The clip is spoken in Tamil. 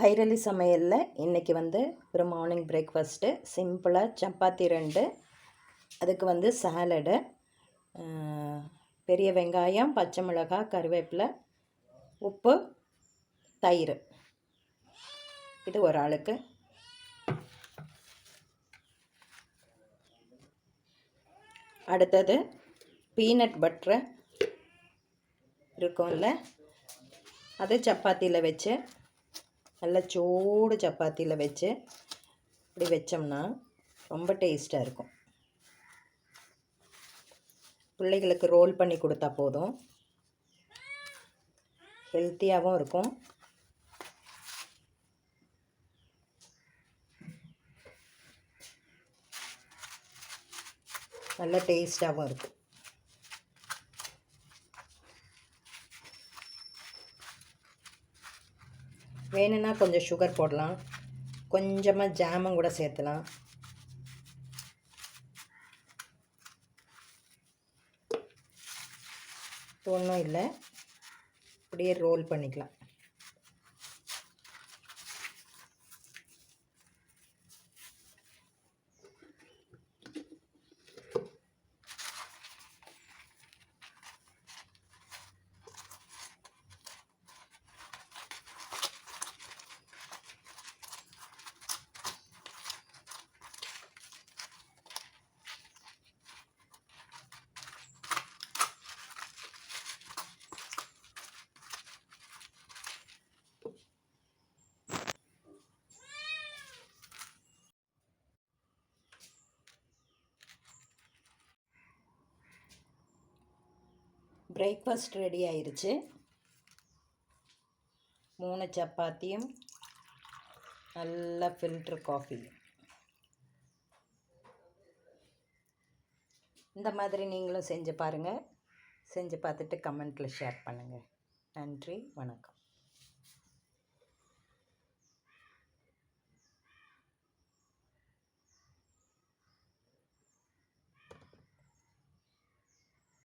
கைரளி சமையலில் இன்றைக்கி வந்து ஒரு மார்னிங் பிரேக்ஃபாஸ்ட்டு சிம்பிளாக சப்பாத்தி ரெண்டு அதுக்கு வந்து சாலடு பெரிய வெங்காயம் பச்சை மிளகாய் கருவேப்பிலை உப்பு தயிர். இது ஒரு ஆளுக்கு. அடுத்தது பீனட் பட்ரு இருக்கும்ல அது சப்பாத்தியில் வச்சு நல்லா சூடு சப்பாத்தியில் வச்சு இப்படி வச்சோம்னா ரொம்ப டேஸ்ட்டாக இருக்கும். பிள்ளைகளுக்கு ரோல் பண்ணி கொடுத்தா போதும். ஹெல்த்தியாகவும் இருக்கும். நல்ல டேஸ்ட்டாகவும் இருக்கும். வேணும்னா கொஞ்சம் சுகர் போடலாம். கொஞ்சமாக ஜாமும் கூட சேர்த்துலாம். ஒன்றும் இல்லை. அப்படியே ரோல் பண்ணிக்கலாம். பிரேக்ஃபாஸ்ட் ரெடி ஆயிடுச்சு மூணு சப்பாத்தியும் நல்ல ஃபில்ட்ரு காஃபியும் இந்த மாதிரி நீங்களும் செஞ்சு பாருங்கள் செஞ்சு பார்த்துட்டு கமெண்ட்டில் ஷேர் பண்ணுங்கள் நன்றி வணக்கம்.